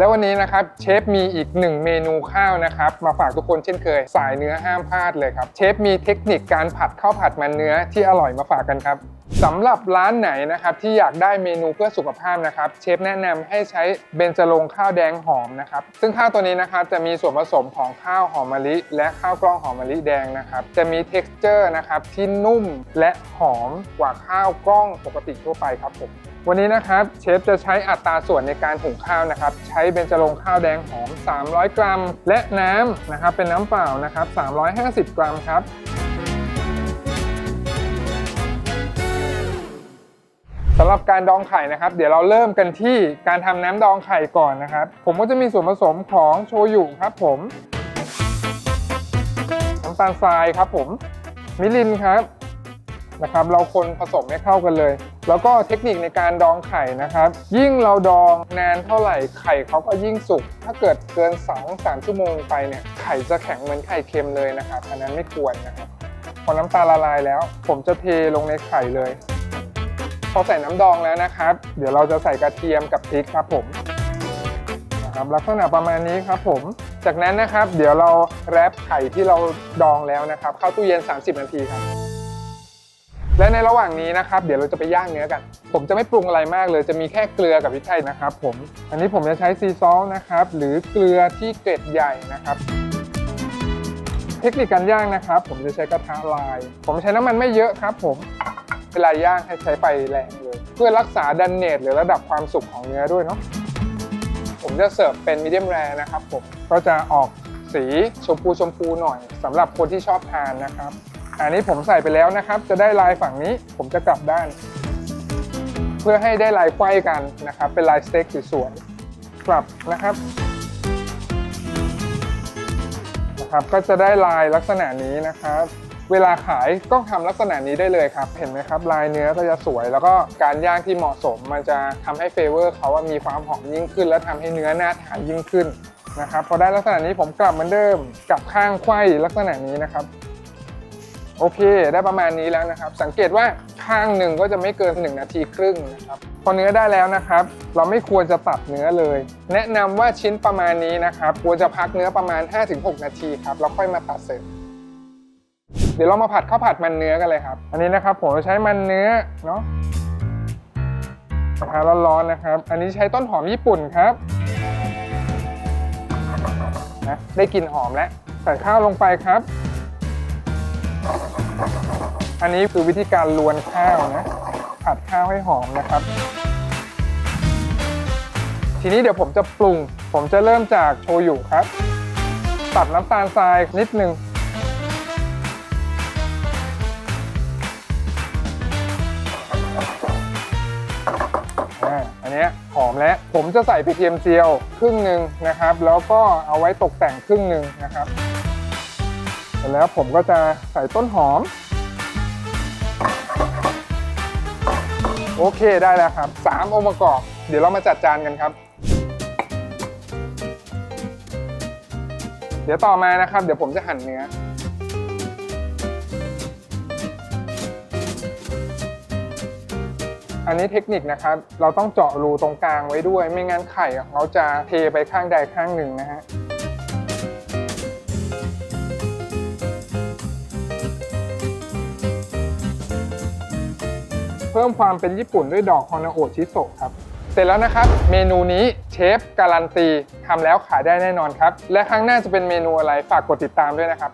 แล้ววันนี้นะครับเชฟมีอีกหนึ่งเมนูข้าวนะครับมาฝากทุกคนเช่นเคย สายเนื้อห้ามพลาดเลยครับ เชฟมีเทคนิคการผัดข้าวผัดมันเนื้อที่อร่อยมาฝากกันครับสำหรับร้านไหนนะครับที่อยากได้เมนูเพื่อสุขภาพนะครับเชฟแนะนำให้ใช้เบนจรงข้าวแดงหอมนะครับซึ่งข้าวตัวนี้นะครับจะมีส่วนผสมของข้าวหอมมะลิ และข้าวกล้องหอมมะลิแดงนะครับจะมี t e x t อร์นะครับที่นุ่มและหอมกว่าข้าวกล้องปกติทั่วไปครับผม วันนี้นะครับเชฟจะใช้อัตราส่วนในการหุงข้าวนะครับใช้เบญจรงข้าวแดงหอม 300 กรัม และน้ำนะครับเป็นน้ำเปล่านะครับ 350 กรัมครับสำหรับการดองไข่นะครับ เดี๋ยวเราเริ่มกันที่การทำน้ำดองไข่ก่อนนะครับ ผมก็จะมีส่วนผสมของโชยุครับผมน้ำตาลทรายครับผมมิรินครับ นะครับ เราคนผสมให้เข้ากันเลย แล้วก็เทคนิคในการดองไข่นะครับ ยิ่งเราดองนานเท่าไหร่ไข่เขาก็ยิ่งสุก ถ้าเกิดเกิน 2-3 ชั่วโมงไปเนี่ยไข่จะแข็งเหมือนไข่เค็มเลยนะครับอันนั้นไม่ควรนะครับพอน้ำตาลละลายแล้ว ผมจะเทลงในไข่เลย พอใส่น้ำดองแล้วนะครับ เดี๋ยวเราจะใส่กระเทียมกับพริกครับผมนะครับลักษณะประมาณนี้ครับผม จากนั้นนะครับ เดี๋ยวเราแรปไข่ที่เราดองแล้วนะครับ เข้าตู้เย็น 30 นาทีครับ และในระหว่างนี้นะครับเดี๋ยวเราจะไปย่างเนื้อกัน ผมจะไม่ปรุงอะไรมากเลยจะมีแค่เกลือกับพริกไทยนะครับผมอันนี้ผมจะใช้ซีซอลนะครับหรือเกลือที่เกล็ดใหญ่นะครับ เทคนิคการย่างนะครับ ผมจะใช้กระทะลาย ผมใช้น้ำมันไม่เยอะครับ ผมเวลาย่างให้ใช้ไฟแรงเลย เพื่อรักษาดันเนตหรือระดับความสุกของเนื้อด้วยเนาะผมจะเสิร์ฟเป็นมีเดียมแรนะครับผมก็จะออกสีชมพูชมพูหน่อยสำหรับคนที่ชอบทานนะครับ อันนี้ผมใส่ไปแล้วนะครับ จะได้ลายฝั่งนี้ผมจะกลับด้าน เพื่อให้ได้ลายไขว้กันนะครับ เป็นลายสเต็กสวยๆกลับนะครับนะครับ ก็จะได้ลายลักษณะนี้นะครับ เวลาขายก็ทำลักษณะนี้ได้เลยครับ เห็นไหมครับ ลายเนื้อก็จะสวย แล้วก็การย่างที่เหมาะสมมันจะทำให้เฟเวอร์เขาว่ามีความหอมยิ่งขึ้น และทำให้เนื้อน่าทานยิ่งขึ้นนะครับพอได้ลักษณะนี้ผมกลับเหมือนเดิมกลับข้างไขว้ลักษณะนี้นะครับ โอเค ได้ประมาณนี้แล้วนะครับ สังเกตว่าข้างหนึ่งก็จะไม่เกิน 1 นาทีครึ่งนะครับ พอเนื้อได้แล้วนะครับ เราไม่ควรจะตัดเนื้อเลย แนะนำว่าชิ้นประมาณนี้นะครับ ควรจะพักเนื้อประมาณ 5-6 นาทีครับ แล้วค่อยมาตัดเสร็จเดี๋ยวเรามาผัดข้าวผัดมันเนื้อกันเลยครับ อันนี้นะครับผมจะใช้มันเนื้อเนาะกระทะร้อนๆนะครับ อันนี้ใช้ต้นหอมญี่ปุ่นครับนะได้กลิ่นหอมแล้วใส่ข้าวลงไปครับ อันนี้คือวิธีการลวนข้าวนะผัดข้าวให้หอมนะครับ ทีนี้เดี๋ยวผมจะปรุง ผมจะเริ่มจากโชยุครับ ตัดน้ำตาลทรายนิดนึงอ่าอันนี้หอมแล้วผมจะใส่กระเทียมเจียวครึ่งหนึ่งนะครับ แล้วก็เอาไว้ตกแต่งครึ่งหนึ่งนะครับ เสร็จแล้วผมก็จะใส่ต้นหอม โอเคได้แล้วครับสามองค์ประกอบ เดี๋ยวเรามาจัดจานกันครับ เดี๋ยวต่อมานะครับ เดี๋ยวผมจะหั่นเนื้อ อันนี้เทคนิคนะครับ เราต้องเจาะรูตรงกลางไว้ด้วย ไม่งั้นไข่อะเขาจะเทไปข้างใดข้างหนึ่งนะฮะ พิ่มความเป็นญี่ปุ่นด้วยดอกฮอนาโอชิโซะครับเสร็จแล้วนะครับ เมนูนี้เชฟการันตีทำแล้วขายได้แน่นอนครับ และครั้งหน้าจะเป็นเมนูอะไรฝากกดติดตามด้วยนะครับ